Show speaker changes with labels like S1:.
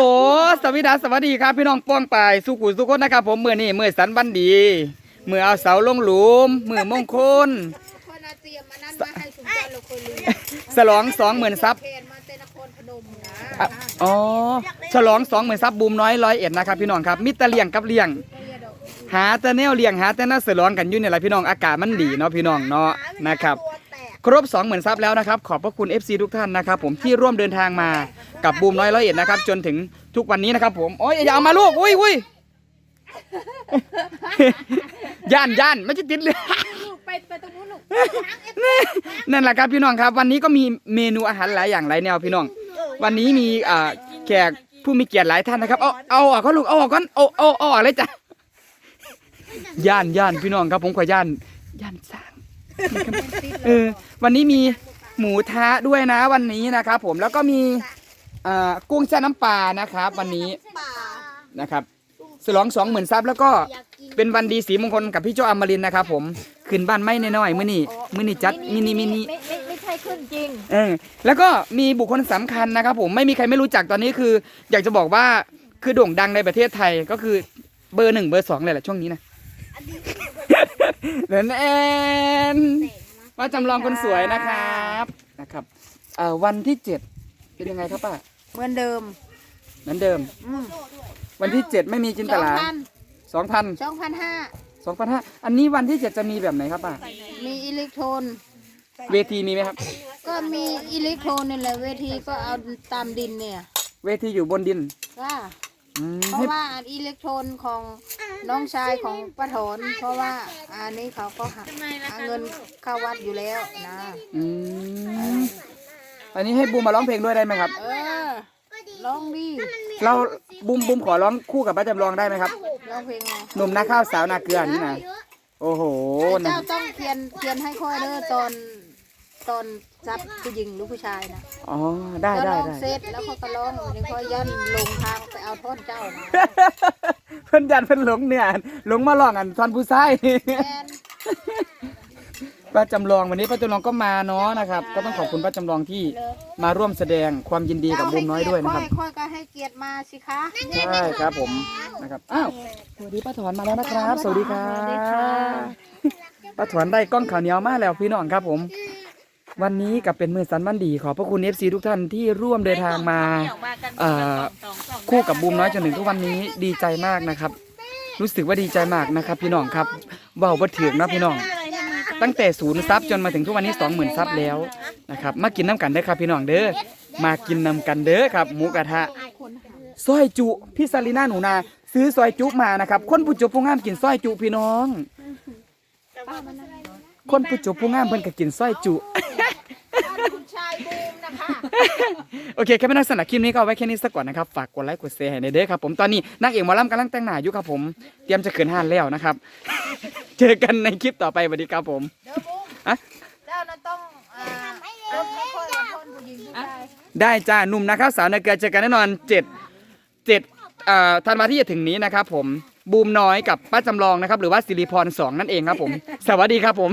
S1: โอ้สวัสดีครับสวัสดีครับ พี่น้องป้องปายสุขุสุขคนนะครับ ผมมือนี่มือสันบันดีมือเอาเสาลงหลุมมือมงคล
S2: คนเอาเตรียมมานั้นมาให้สุนทรเราคนเรียน
S1: ฉลองสองหมื่นซับ
S2: เพนมาเตนครพนมนะ
S1: อะอ๋อฉลองสองหมื่นซับบูมน้อยร้อยเอ็ดนะครับพี่น้องครับมิตรเลี้ยงกับเลี้ยง
S2: เรียนดอก
S1: หาแต่แนวเลี้ยงหาแต่น่าเสือร้องกันอยู่เนี่ยแหละพี่น้องอากาศมันดีเนาะพี่น้องเนาะนะครับ
S2: ตัวแตก
S1: ครบ 20,000ซับแล้วนะครับ ขอบพระคุณ FC ทุกท่านนะครับ ผมที่ร่วมเดินทางมากับบูมน้อยร้อยเอ็ดนะครับ จนถึงทุกวันนี้นะครับ ผมโอ้ยอย่าเอามาลูกอุ้ยอุ้ยย่านย่านไม่ใช่ติดเลย
S2: ลูกไปไปตรงนู้นลูก
S1: นั่นแหละครับพี่น้องครับ วันนี้ก็มีเมนูอาหารหลายอย่างหลายแนวพี่น้อง วันนี้มีอ่าแขกผู้มีเกียรติหลายท่านนะครับเอาเอาออกก็ลูกเอาออกก่อนเอาเอาเอาออกเลยจ้ะย่านย่านพี่น้องครับผมขอย่านย่านสร้าง เออวันนี้มีหมูทะด้วยนะวันนี้นะครับผมแล้วก็มีอ่ากุ้งแช่น้ำปลานะครับ วันนี้
S2: ป่า
S1: นะครับฉลองสองหมื่นซับแล้วก็เป็นวันดีสีมงคลกับพี่โจอมรินทร์นะครับผมขึ้นบ้านไม่น้อยๆมื้อนี้มื้อนี้จัดมินิมินิ
S2: ไม่ไม่ไม่ใช่ขึ้นจริง
S1: เออแล้วก็มีบุคคลสำคัญนะครับผมไม่มีใครไม่รู้จักตอนนี้คือ อยากจะบอกว่าคือโด่งดังในประเทศไทยก็คือเบอร์หนึ่งเบอร์สองเลยแหละช่วงนี้นะ เดนแอนว่าจำลองคนสวยนะครับนะครับเอ่อวันที่เจ็ดเป็นยังไงครับป้า
S2: เหมือนเดิม
S1: เหมือนเดิม
S2: อืม
S1: วันที่เจ็ดไม่มีจินตลา
S2: พัน
S1: สองพัน
S2: สองพันห้า
S1: สองพันห้าอันนี้วันที่เจ็ดจะมีแบบไหนครับป้า
S2: มีอิเล็กโทรน
S1: เวทีมีไหมครับ
S2: ก็มีอิเล็กโทรนนี่แหละเวทีก็เอาตามดินเนี่ย
S1: เวทีอยู่บนดิน
S2: ว่า
S1: อืม
S2: เพราะ
S1: ให้
S2: ว่าอันอิเล็กโทรนของ น้องชายของป้าถอนเพราะว่าอันนี้เขาก็หาหาเงินเข้าวัดอยู่แล้วนะ
S1: อืมอันนี้ให้บูมมาร้องเพลงด้วยได้ไหมครับ
S2: เออร้องดี
S1: เราบุมบุมขอร้องคู่กับป้าจำลองได้ไหมครับ
S2: ร้องเพลงไง
S1: หนุ่มนาข้าวสาวนาเกลือนี่นะโอ้โหนะ
S2: เจ้าต้องเขียนเขียนให้ค่อยเด้อตอน ตอนซับผู้หญิงหรือผู้ชายนะ
S1: อ๋อได้
S2: ก็
S1: ได้
S2: ร้อง
S1: ได้
S2: เสร็จแล้วเขาก็ร้องนี่ค่อยยันลงทางไปเอาท่อนเจ้านะ
S1: เพิ่นยันเพิ่นหลงเนี่ยหลงมาลองอันทอนผู้ชาย
S2: แมน
S1: ป้าจำลองวันนี้ป้าจำลองก็มาเนาะนะครับ ก็ต้องขอบคุณป้าจำลองที่มาร่วมแสดงความยินดีกับบูมน้อยด้วยนะครับ
S2: ค่อยๆก็ให้เกียรติมาสิคะ
S1: ใช่ครับผมนะครับอ้าวสวัสดีป้าถอนมาแล้วนะครับ สวัสดีครับป้าถอนได้กล้องข่าวเหนียวมาแล้วพี่น้องครับผม วันนี้กับเป็นมือสันวันดีขอบพระคุณเอฟซีทุกท่านที่ร่วมเดินทางมาเอ่อคู่กับบูมน้อยจนถึงทุกวันนี้ดีใจมากนะครับ รู้สึกว่าดีใจมากนะครับพี่น้องครับเบาบ่ถึงนะพี่น้อง ตั้งแต่ศูนย์ซับจนมาถึงทุกวันนี้สองหมื่นซับแล้วนะครับมากินน้ำกันเด้อครับพี่น้องเด้อมากินน้ำกันเด้อครับหมูกระทะซอยจุพี่ซาลีน่าหนูนา ซื้อซอยจุมานะครับ คนผู้จบผู้งามกินซอยจุพี่น้อง คนผู้จบผู้งามเพิ่นก็กินซอยจุ
S2: ชายบูมนะคะ
S1: โอเคแค่ไม่นักสนับคลิปนี้ก็เอาไว้แค่นี้สักก่อนนะครับฝากกดไลค์กดแชร์ให้ในอยเด้อครับผมตอนนี้นางเอกหมอลำกำลังแต่งหน้าอยู่ครับผมเตรียมจะเขินห้านแล้วนะครับ เจอกันในคลิปต่อไปสวัสดีครับผม
S2: เดี๋ยวบูม
S1: อะ
S2: เจ้าน่ะต้องอ่าต้องให้ค่อยกับท่อนผู้หญิงผู้ชาย
S1: ได้จ้าหนุ่มนะครับสาวนาเกลือเจอกันแน่นอนเจ็ดเจ็ดเอ่อธันวาที่จะถึงนี้นะครับผมบูมน้อยกับป้าจำลองนะครับ หรือว่าสิริพรสองนั่นเองครับผม สวัสดีครับผม